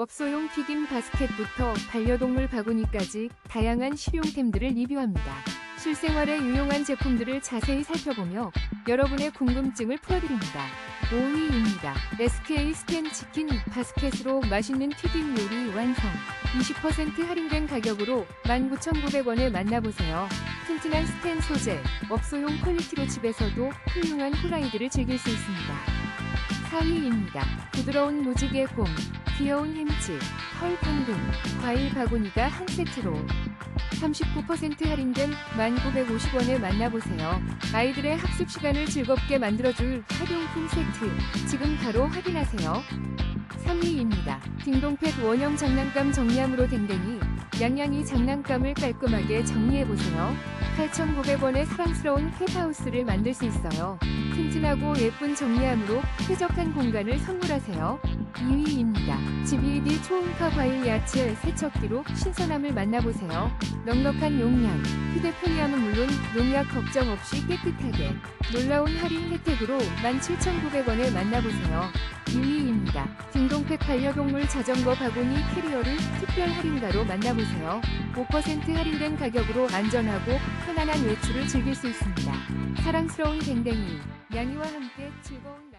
업소용 튀김 바스켓부터 반려동물 바구니까지 다양한 실용템들을 리뷰합니다. 실생활에 유용한 제품들을 자세히 살펴보며 여러분의 궁금증을 풀어드립니다. 5위입니다. SK 스텐 치킨 바스켓으로 맛있는 튀김 요리 완성. 20% 할인된 가격으로 19,900원에 만나보세요. 튼튼한 스텐 소재, 업소용 퀄리티로 집에서도 훌륭한 후라이드를 즐길 수 있습니다. 4위입니다. 부드러운 무지개 곰, 귀여운 햄치, 털 당근, 과일 바구니가 한 세트로 39% 할인된 1,950원에 만나보세요. 아이들의 학습 시간을 즐겁게 만들어줄 활용품 세트. 지금 바로 확인하세요. 3위입니다. 딩동팩 원형 장난감 정리함으로 댕댕이. 양양이 장난감을 깔끔하게 정리해보세요. 8,900원의 사랑스러운 캣하우스를 만들 수 있어요. 튼튼하고 예쁜 정리함으로 쾌적한 공간을 선물하세요. 2위입니다. GBD 초음파 과일 야채 세척기로 신선함을 만나보세요. 넉넉한 용량, 휴대폰이야는 물론 농약 걱정 없이 깨끗하게 놀라운 할인 혜택으로 17,900원에 만나보세요. 2위입니다. 딩동팩 반려동물 자전거 바구니 캐리어를 특별 할인가로 만나보세요. 5% 할인된 가격으로 안전하고 편안한 외출을 즐길 수 있습니다. 사랑스러운 댕댕이, 양이와 함께 즐거운